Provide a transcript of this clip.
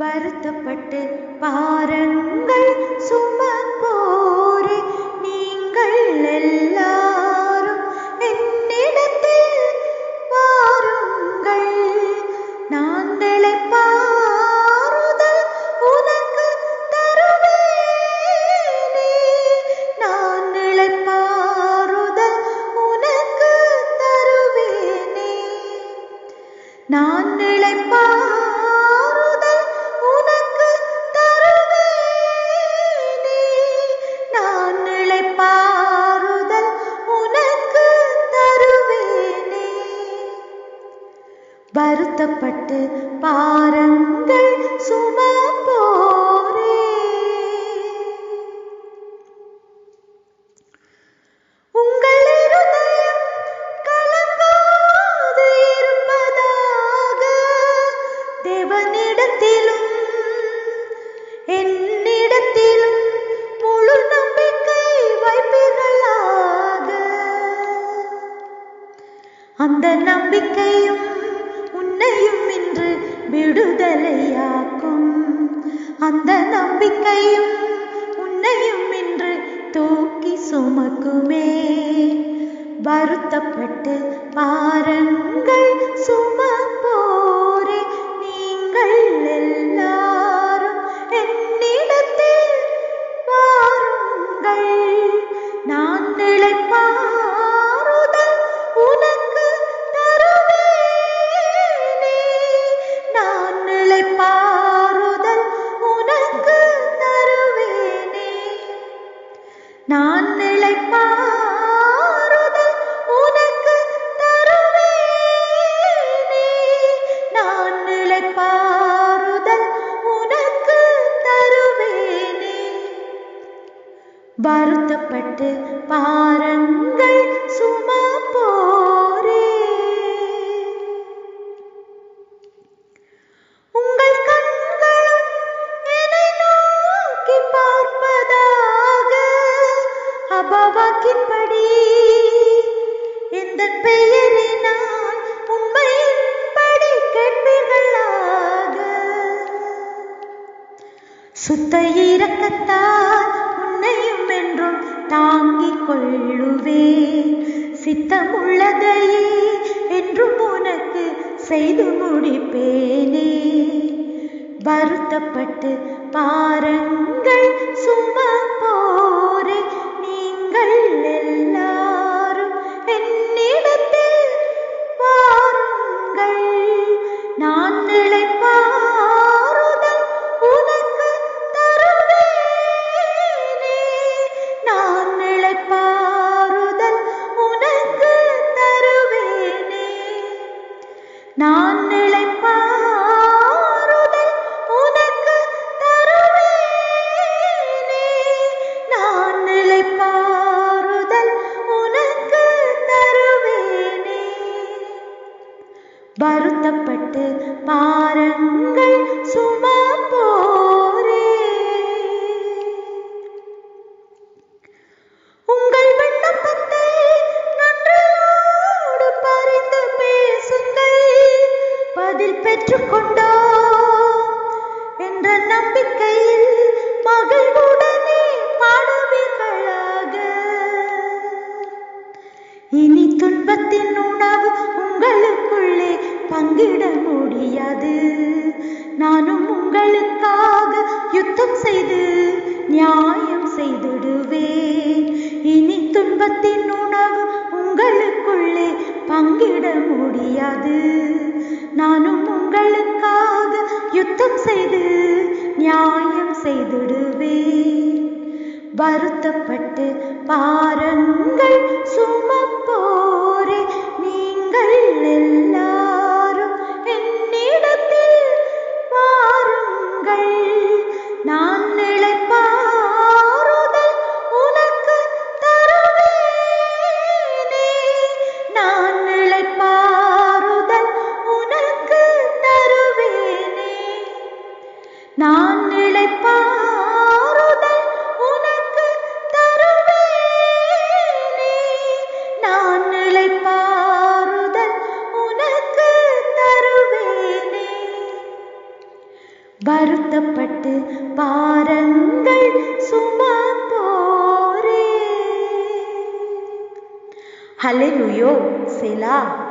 வருத்தப்பட்டு பாருங்கள் சுமப்போரே நீங்கள் எல்லாரும் என்னிடத்தில் வாருங்கள். நான் பாருதல் உனக்கு தருவேனே. நான் பாருதல் உனக்கு தருவேனே. நான் பாருதல் வருத்தப்பட்டு பாருங்கள் சுமப்போரே. போரே இருதயம் தேவனிடத்திலும் என்னிடத்திலும் முழு நம்பிக்கை வைப்பீர்களாக. அந்த நம்பிக்கையும் விடுதலையாக்கும். அந்த நம்பிக்கையும் உன்னையும் இன்று தூக்கி சுமக்குமே. வருத்தப்பட்டு பாருங்கள் சும நான் நிலைப்பாறுதல் உனக்கு தருவேனே. நான் நிலைப்பாறுதல் உனக்கு தருவேனே. வருத்தப்பட்டு பாருங்கள் அபவாக்கின்படி இந்த பெயரினால் உண்மையின்படி கேட்பீர்களாக. சுத்த இறக்கத்தால் உன்னையும் என்றும் தாங்கிக் கொள்ளுவே சித்தமுள்ளதையே என்றும் உனக்கு செய்து முடிப்பேனே. வருத்தப்பட்டு பாருங்கள் சும்மா வருத்தப்பட்டு பாருங்கள் போரே. உங்கள் விண்ணப்பத்தை நன்றியோடு பறிந்து பேசுங்கள். பதில் பெற்றுக்கொண்டோ என்ற நம்பிக்கையில் மகிழ்வுடனே பங்கிட முடியாது. நானும் உங்களுக்காக யுத்தம் செய்து நியாயம் செய்திடுவேன் இனி துன்பத்தின் உணவு உங்களுக்குள்ளே பங்கிட முடியாது. நானும் உங்களுக்காக யுத்தம் செய்து நியாயம் செய்திடுவேன் வருத்தப்பட்டு பாருங்கள் சுமப்போரே நீங்கள் நான் நிலைப்பாறுதல் உனக்கு தருவேனே. நான் நிலைப்பாறுதல் உனக்கு தருவேனே. வருத்தப்பட்டு பாருங்கள் பாரங்கள் சுமப்போரே ஹalleluya செலா.